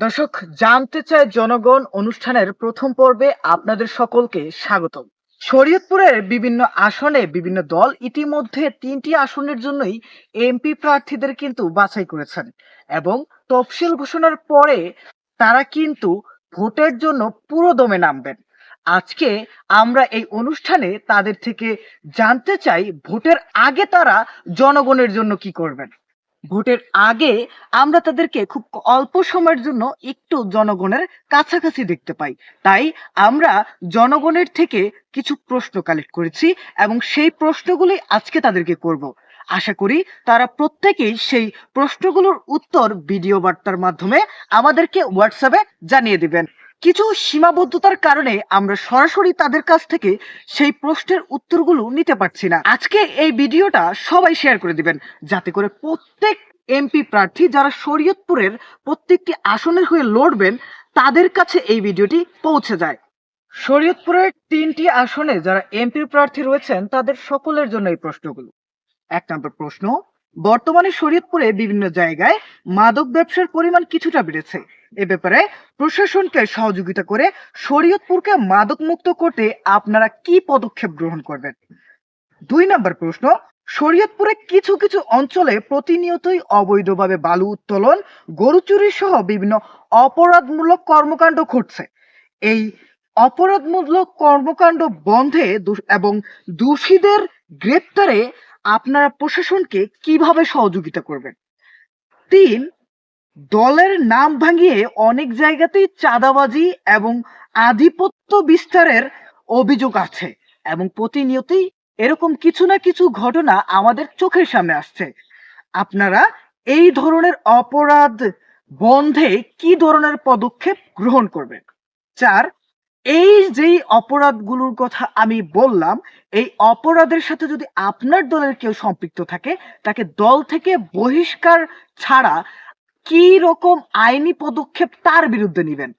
দর্শক, জানতে চায় জনগণ অনুষ্ঠানের প্রথম পর্বে আপনাদের সকলকে স্বাগত শরীয়তপুরের বিভিন্ন আসনে বিভিন্ন দল ইতিমধ্যে তিনটি আসনের জন্যই এমপি প্রার্থীদের কিন্তু বাছাই করেছেন এবং তফসিল ঘোষণার পরে তারা কিন্তু ভোটের জন্য পুরো দমে নামবেন। আজকে আমরা এই অনুষ্ঠানে তাদের থেকে জানতে চাই ভোটের আগে তারা জনগণের জন্য কি করবেন। ভোটের আগে আমরা তাদেরকে খুব অল্প সময়ের জন্য একটু জনগণের কাছাকাছি দেখতে পাই। তাই আমরা জনগণের থেকে কিছু প্রশ্ন কালেক্ট করেছি এবং সেই প্রশ্নগুলি আজকে তাদেরকে করব। আশা করি তারা প্রত্যেকেই সেই প্রশ্নগুলোর উত্তর ভিডিও বার্তার মাধ্যমে আমাদেরকে হোয়াটসঅ্যাপে জানিয়ে দিবেন। কিছু সীমাবদ্ধতার কারণে আমরা সরাসরি তাদের কাছ থেকে সেই প্রশ্নের উত্তরগুলো নিতে পারছি না। আজকে এই ভিডিওটা সবাই শেয়ার করে দিবেন, যাতে করে প্রত্যেক এমপি প্রার্থী যারা শরীয়তপুরের প্রত্যেকটি আসনের হয়ে লড়বেন, তাদের কাছে এই ভিডিওটি পৌঁছে যায়। শরীয়তপুরের তিনটি আসনে যারা এমপি প্রার্থী রয়েছেন, তাদের সকলের জন্য এই প্রশ্নগুলো। এক নম্বর প্রশ্ন, বর্তমানে শরীয়তপুরে বিভিন্ন জায়গায় মাদক ব্যবসার পরিমাণ কিছুটা বেড়েছে। এ ব্যাপারে প্রশাসনকে সহযোগিতা করে শরীয়তপুরকে মাদক মুক্ত করতে আপনারা কি পদক্ষেপ গ্রহণ করবেন? দুই নম্বর প্রশ্ন, শরীয়তপুরে কিছু কিছু অঞ্চলে প্রতিনিয়তই অবৈধভাবে বালু উত্তোলন, গরু চুরি সহ বিভিন্ন অপরাধমূলক কর্মকাণ্ড ঘটছে। এই অপরাধমূলক কর্মকাণ্ড বন্ধে এবং দোষীদের গ্রেপ্তারে আপনারা প্রশাসনকে কীভাবে সহযোগিতা করবেন? তিন দলের নাম ভাঙিয়ে অনেক জায়গাতেই চাঁদাবাজি এবং আধিপত্য বিস্তারের অভিযোগ আছে এবং প্রতিনিয়তই এরকম কিছু না কিছু ঘটনা আমাদের চোখের সামনে আসছে। আপনারা এই ধরনের অপরাধ বন্ধে কি ধরনের পদক্ষেপ গ্রহণ করবেন? চার, এই যেই অপরাধগুলোর কথা আমি বললাম, এই অপরাধের সাথে যদি আপনার দলের কেউ সম্পৃক্ত থাকে, তাকে দল থেকে বহিষ্কার ছাড়া কি রকম আইনি পদক্ষেপ তার বিরুদ্ধে নেবেন?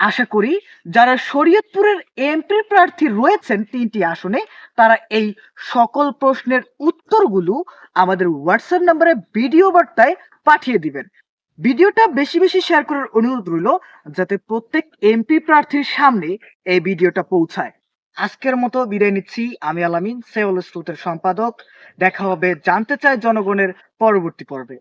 আশা করি যারা শরীয়তপুরের এমপি প্রার্থী রয়েছেন তিনটি আসনে, তারা এই সকল প্রশ্নের উত্তরগুলো আমাদের হোয়াটসঅ্যাপ নম্বরে ভিডিও বার্তায় পাঠিয়ে দিবেন। ভিডিওটা বেশি বেশি শেয়ার করার অনুরোধ রইল, যাতে প্রত্যেক এমপি প্রার্থীর সামনে এই ভিডিওটা পৌঁছায়। আজকের মতো বিদায় নিচ্ছি। আমি আলামিন সেওল স্রোতের সম্পাদক। দেখা হবে, জানতে চাই জনগণের পরবর্তী পর্বে।